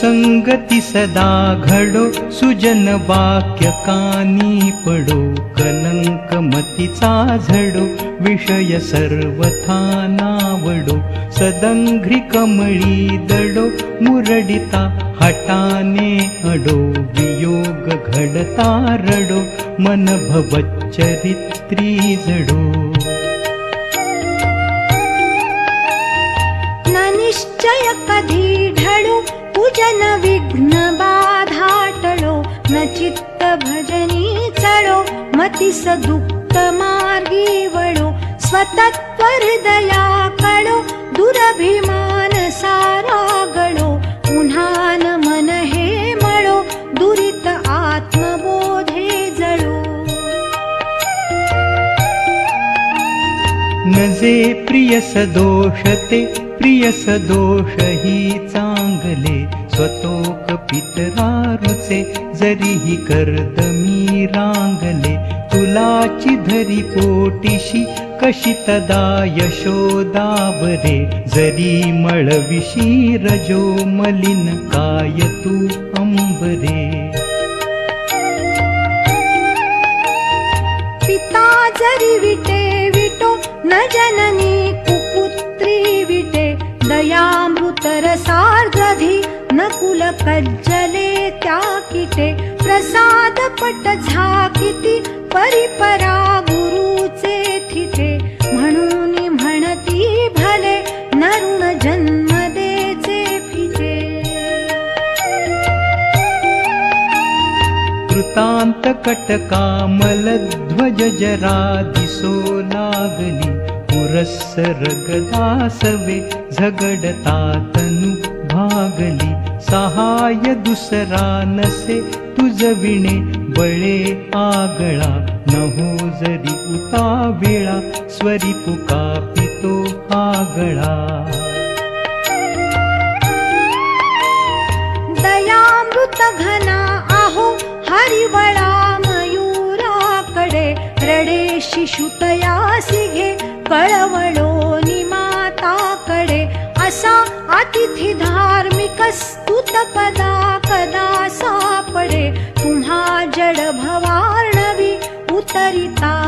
सुसंगती सदा घडो सुजन वाक्य कानी पडो कलंक मतीचा झडो विषय सर्वथा नावडो सदंघ्रि कमळी दडो मुरडिता हटाने अडो वियोग घडता रडो मन भवच्चरित्री जडो। निश्चय कधी ढळो विघ्न बाधाटळो न चित्त भजनी चढो मतिस दुःख मार्गी वळो स्वतत्व हृदया कळो दुरभिमान हे मळो दुरित आत्मबोधे जळो। नजे प्रिय सदोषते प्रिय सदोष ही चांगले स्वतोक पितरारुचे जरीही कर्दमी रांगले तुलाची धरी पोटिशी कशी तदा यशोदावरे जरी मळविशी रजो मलिन काय तू अंबरे पिता जरी विटे विटो न जननी कुपुत्री विटे दयामृतर सार्धधी न कुल कज्जले त्या किटे प्रसाद पट झाकिती परिपरा गुरुचे थिटे। म्हणून म्हणती भले नरुण जन्म देचे फिटे। कृतांत कटकामल ध्वज जरा दिसो लागली पुरस्सर गदासवे झगडता तनु भागली सहाय दुसरा नसे तुझ विणे बळे आगळा नहो जरी उता स्वरी पुका पितो आगळा. दयामृत घना आहो हरिवळा मयूराकडे रडे शिशुतया सिघे कळवळो निमाताकडे असा अतिथी cerita